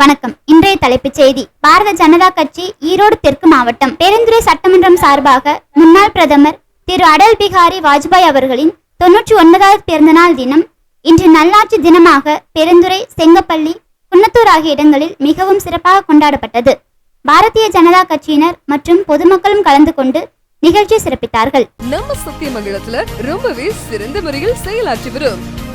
வணக்கம். இன்றைய தலைப்புச் செய்தி. பாரத ஜனதா கட்சி ஈரோடு தெற்கு மாவட்டம் பெருந்துறை சட்டமன்றம் சார்பாக முன்னாள் பிரதமர் திரு அடல் பிகாரி வாஜ்பாய் அவர்களின் தொன்னூற்றி ஒன்பதாவது பிறந்தநாள் தினம் இன்று நல்லாட்சி தினமாக பெருந்துறை செங்கப்பள்ளி குன்னத்தூர் ஆகிய இடங்களில் மிகவும் சிறப்பாக கொண்டாடப்பட்டது. பாரதிய ஜனதா கட்சியினர் மற்றும் பொதுமக்களும் கலந்து கொண்டு நிகழ்ச்சி சிறப்பித்தார்கள். நம்ம சத்தியமங்கலத்துல ரொம்பவே சிறந்த முறையில் செயலாற்றி வரும்.